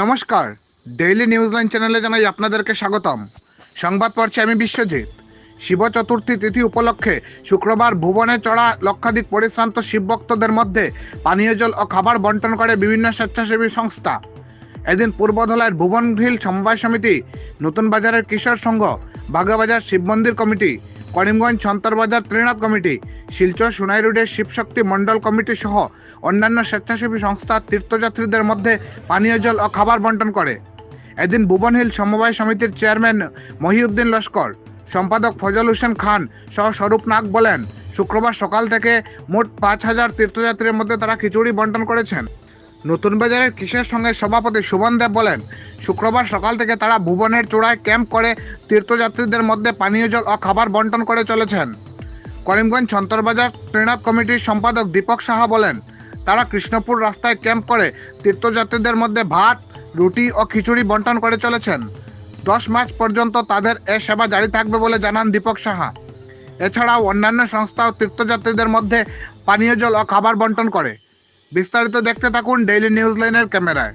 নমস্কার daily news line চ্যানেলে জানাই আপনাদেরকে স্বাগতম। সংবাদ পড়ছি আমি বিশ্বজিৎ। শিব চতুর্থী তিথি উপলক্ষে শুক্রবার ভুবনে চড়া লক্ষাধিক পরিশ্রান্ত শিবভক্তদের মধ্যে পানীয় জল ও খাবার বন্টন করে বিভিন্ন স্বেচ্ছাসেবী সংস্থা। এদিন পূর্বধলার ভুবনভিল সমবায় সমিতি, নতুন বাজারের কিশোর সংঘ, বাগাবাজার শিব মন্দির কমিটি করিমগঞ্জ ছন্তরবাজার ত্রিনাথ কমিটি, শিলচর সোনাই রোডের শিবশক্তি মণ্ডল কমিটি সহ অন্যান্য স্বেচ্ছাসেবী সংস্থা তীর্থযাত্রীদের মধ্যে পানীয় জল ও খাবার বন্টন করে। এদিন ভুবন হিল সমবায় সমিতির চেয়ারম্যান মহিউদ্দিন লস্কর, সম্পাদক ফজল হোসেন খান সহ স্বরূপ নাগ বলেন, শুক্রবার সকাল থেকে মোট পাঁচ হাজার তীর্থযাত্রীর মধ্যে তারা খিচুড়ি বন্টন করেছেন। নতুন বাজারের কিসের সঙ্গে সভাপতি সুমন দেব বলেন, শুক্রবার সকাল থেকে তারা ভুবনের চূড়ায় ক্যাম্প করে তীর্থযাত্রীদের মধ্যে পানীয় জল ও খাবার বন্টন করে চলেছেন। করিমগঞ্জ ছন্তরবাজার ত্রিনাথ কমিটির সম্পাদক দীপক সাহা বলেন, তারা কৃষ্ণপুর রাস্তায় ক্যাম্প করে তীর্থযাত্রীদের মধ্যে ভাত, রুটি ও খিচুড়ি বন্টন করে চলেছেন। দশ মার্চ পর্যন্ত তাদের এ সেবা জারি থাকবে বলে জানান দীপক সাহা। এছাড়াও অন্যান্য সংস্থাও তীর্থযাত্রীদের মধ্যে পানীয় জল ও খাবার বন্টন করে। বিস্তারিত দেখতে থাকুন ডেইলি নিউজ লাইনের ক্যামেরায়।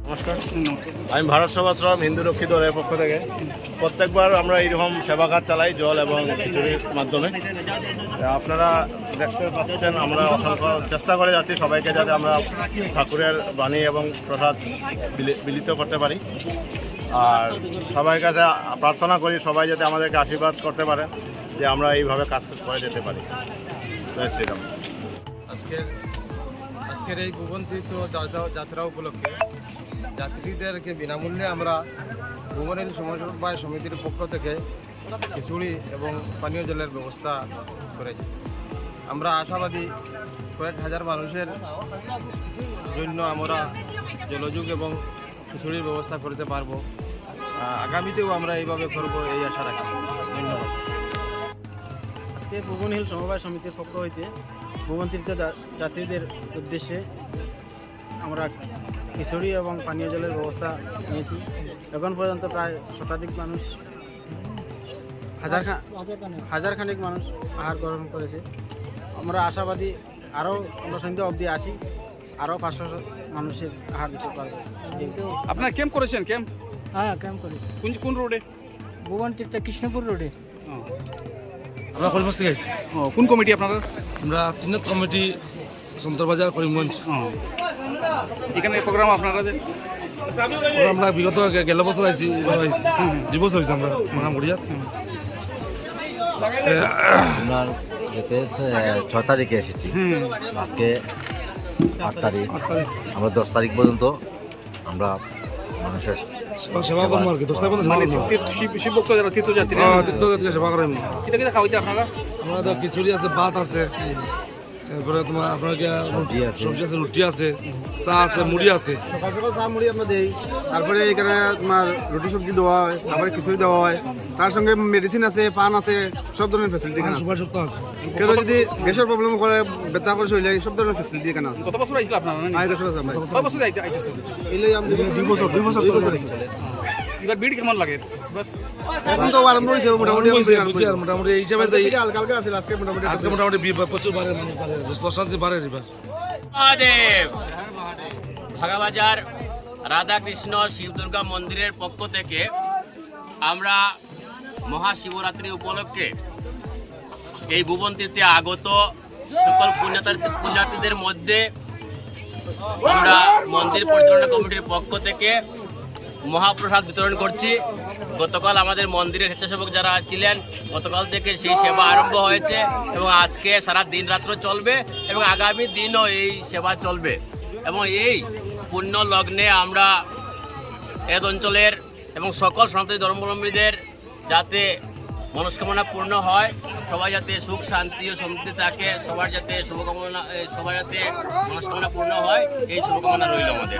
আমি ভারত সেবাশ্রম হিন্দু রক্ষী দলের পক্ষ থেকে। প্রত্যেকবার আমরা এইরকম সেবা কাজ চালাই জল এবং খিচুড়ির মাধ্যমে। আপনারা দেখতে পাচ্ছেন আমরা অসংখ্য চেষ্টা করে যাচ্ছি সবাইকে যাতে আমরা ঠাকুরের বাণী এবং প্রসাদ বিলিত করতে পারি। আর সবাই কাছে প্রার্থনা করি সবাই যাতে আমাদেরকে আশীর্বাদ করতে পারে যে আমরা এইভাবে কাজ করে যেতে পারি। জয় শ্রীরাম। আজকের আজকের এই ভুবন তীর্থ যাত্রা- যাত্রা উপলক্ষে যাত্রীদেরকে বিনামূল্যে আমরা ভুবনের সমবায় সমিতির পক্ষ থেকে খিচুড়ি এবং পানীয় জলের ব্যবস্থা করেছি। আমরা আশাবাদী কয়েক হাজার মানুষের জন্য আমরা জলযোগ এবং খিচুড়ির ব্যবস্থা করতে পারব। আগামীতেও আমরা এইভাবে করব এই আশা রাখি। ধন্যবাদ। আজকে ভুবন হিল সমবায় সমিতির পক্ষ হইতে ভুবন তীর্থ যাত্রীদের উদ্দেশ্যে আমরা খিচুড়ি এবং পানীয় জলের ব্যবস্থা নিয়েছি। এখন পর্যন্ত প্রায় শতাধিক মানুষ হাজার খা- হাজার খানিক মানুষ আহার গ্রহণ করেছে। আমরা আশাবাদী আরও আমরা সন্ধ্যা অবধি আছি আরও পাঁচশো মানুষের আহার দিতে পারব। আপনারা ক্যাম্প করেছেন ক্যাম্প? হ্যাঁ ক্যাম্প করি কোন কোন রোডে? ভুবন তীর্থ কৃষ্ণপুর রোডে। আমরা করিমগঞ্জ থেকে আইছি কোন কমিটি আপনারা? আমরা তিননাথ কমিটি সন্তরবাজার করিমগঞ্জ। এখানে প্রোগ্রাম আপনাদের ওরা আমরা বিগত গেল বছর আইছি এবার আইছি। দুই বছর হয়েছে আমরা মানাম গড়িয়া আপনার এতে ছ- তারিখে এসেছি। আজকে আট তারিখ। আমরা দশ তারিখ পর্যন্ত আমরা মানুষের সেবা করব আর কি। দশটা পর্যন্ত সেবা মানে তীর্থযাত্রী হ্যাঁ, সেবা করেন। আপনারা? আমরা তো খিচুড়ি আছে ভাত আছে। তারপরে তোমার আপনার সবজি আছে। সবজি আছে রুটি আছে চা আছে মুড়ি আছে। সকাল সকাল চা মুড়ি আমরা দেই। তারপরে এখানে তোমার রুটি সবজি দেওয়া হয় তারপরে খিচুড়ি দেওয়া হয়। তার সঙ্গে মেডিসিন আছে পান আছে সব ধরনের ফেসিলিটি এখানে সুপার সপ্তাহ আছে। কেউ যদি গ্যাসের প্রবলেম করে ব্যথা করে শরীরে সব ধরনের ফেসিলিটি এখানে আছে। কত বছর আইছিল আপনারা আমরা। কত বছর আইতে আইতেছে? দুই বছর দুই বছর এবার বিড়ি কেমন লাগে? মোটামুটি এই হিসাবে আজকে মোটামুটি প্রচুর বাড়ে মানুষ বাড়ে বাড়ে এবার। ভাগাবাজার রাধাকৃষ্ণ শিব দুর্গা মন্দিরের পক্ষ থেকে আমরা মহাশিবরাত্রি উপলক্ষে এই ভুবন তীর্থে আগত সকল পুণ্যার্থী পুণ্যার্থীদের মধ্যে আমরা মন্দির পরিচালনা কমিটির পক্ষ থেকে মহাপ্রসাদ বিতরণ করছি। গতকাল আমাদের মন্দিরের স্বেচ্ছাসেবক যারা ছিলেন, গতকাল থেকে সেই সেবা আরম্ভ হয়েছে এবং আজকে সারা দিন রাত্র চলবে এবং আগামী দিনও এই সেবা চলবে। এবং এই পুণ্য লগ্নে আমরা এদ অঞ্চলের এবং সকল সনাতনী ধর্মাবলম্বীদের যাতে মনস্কামনা পূর্ণ হয়, সবাই যাতে সুখ, শান্তি ও সমৃদ্ধি থাকে, সবার যাতে শুভকামনা, সবার যাতে মনস্কামনা পূর্ণ হয়, এই শুভকামনা রইল আমাদের।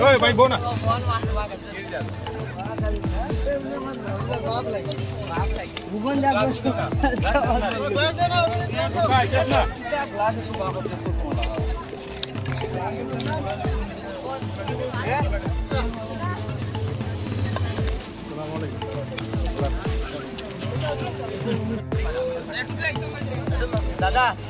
ઓય ભાઈ બોના. દાદા.